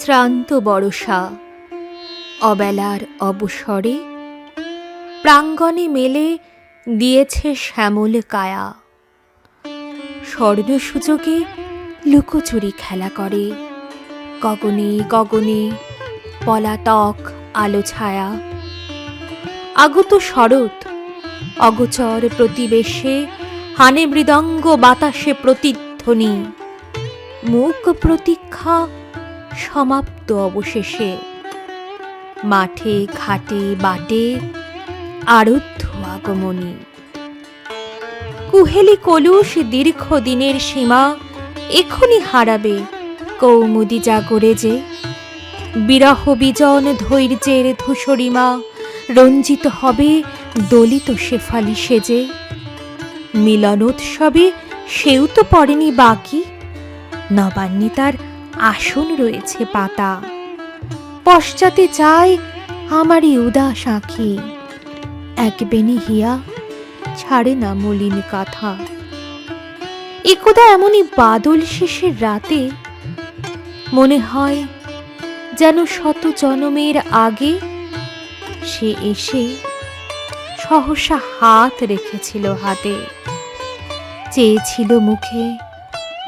শ্রান্ত বরষা অবেলার অবসরে প্রাঙ্গণে মেলে দিয়েছে শ্যামল কায়া। স্বর্ণ সুযোগে লুকোচুরি খেলা করে। গগনে গগনে পলাতক আলো ছায়া। আগত শরৎ অগোচর প্রতিবেশে হানে মৃদঙ্গ বাতাসে প্রতিধ্বনি। মুখ প্রতীক্ষা সমাপ্ত অবশেষে। মাঠে, ঘাটে, বাটে আরুদ্ধ আগমনী। কুহেলি কলুষ দীর্ঘ দিনের সীমা এখনই হারাবে কৌমুদি জাগরে যে। বিরহ বিজন ধৈর্যের ধূসরিমা রঞ্জিত হবে দলিত শেফালি সেজে। মিলনোৎসবে সেও তো পড়েনি বাকি, নবান্নে তার আসন রয়েছে পাতা। পশ্চাতে চায় আমারই উদাস আঁখি। এক বেনি হিয়া ছাড়ে না মলিন কাথা। একদা এমনই বাদল শেষের রাতে মনে হয় যেন শত জনমের আগে সে এসে সহসা হাত রেখেছিল হাতে। চেয়েছিল মুখে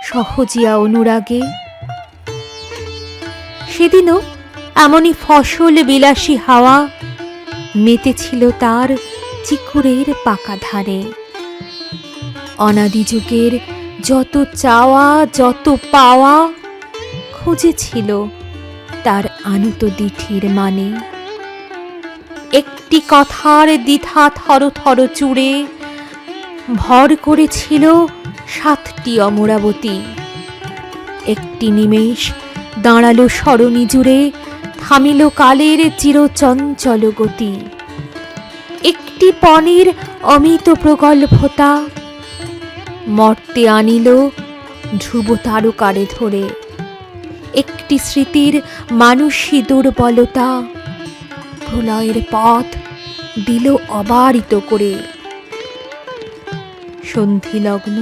সহজিয়া অনুরাগে সেদিনও এমনই ফসল বিলাসী হাওয়া মেতেছিল তার চিকুরের পাকা ধারে। অনাদি যুগের যত চাওয়া, যত পাওয়া খুঁজেছিল তার আনুত দিঠির মানে। একটি কথার দ্বিধা থর থর চুড়ে ভর করেছিল সাতটি অমরাবতী। একটি নিমেষ দাঁড়াল সরণি জুড়ে, থামিল কালের চিরচঞ্চল গতি। একটি পণের অমিত প্রগল্ভতা মর্তে আনিল ধ্রুব তারকারে ধরে। একটি স্মৃতির মানুষী দুর্বলতা প্রলয়ের পথ দিল অবারিত করে। সন্ধি লগ্ন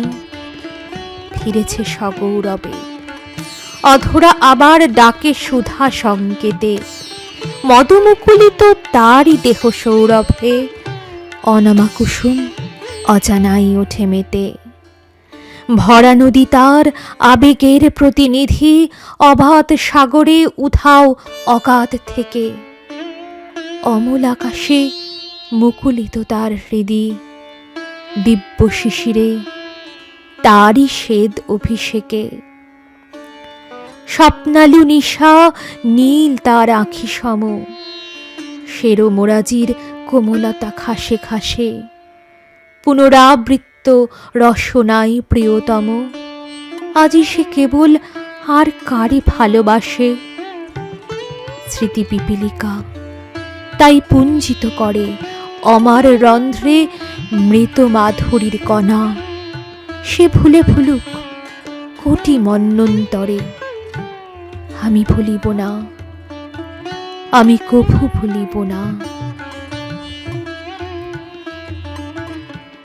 ফিরেছে সগৌরবে। অধরা আবার ডাকে সুধা সংকেতে। মদমুকুলিত তারই দেহ সৌরভে। অনামা কুসুম অজানাই ওঠে মেতে। ভরা নদী তার আবেগের প্রতিনিধি। অবাধ সাগরে উধাও অগাধ থেকে। অমল আকাশে মুকুলিত তার হৃদি। দিব্য শিশিরে তারই সেদ অভিষেকে। স্বপ্নালু নিশা, নীল তার আঁখি সম। শেরো মোরাজির কোমলতা খাসে খাসে। পুনরাবৃত্ত রসনাই প্রিয়তম। আজি সে কেবল আর কারে ভালোবাসে? স্মৃতি পিপিলিকা তাই পুঞ্জিত করে অমার রন্ধ্রে মৃত মাধুরীর কণা। সে ভুলে ভুলুক কোটি মন্নন্তরে। আমি ভুলিব না। আমি কভু ভুলিব না।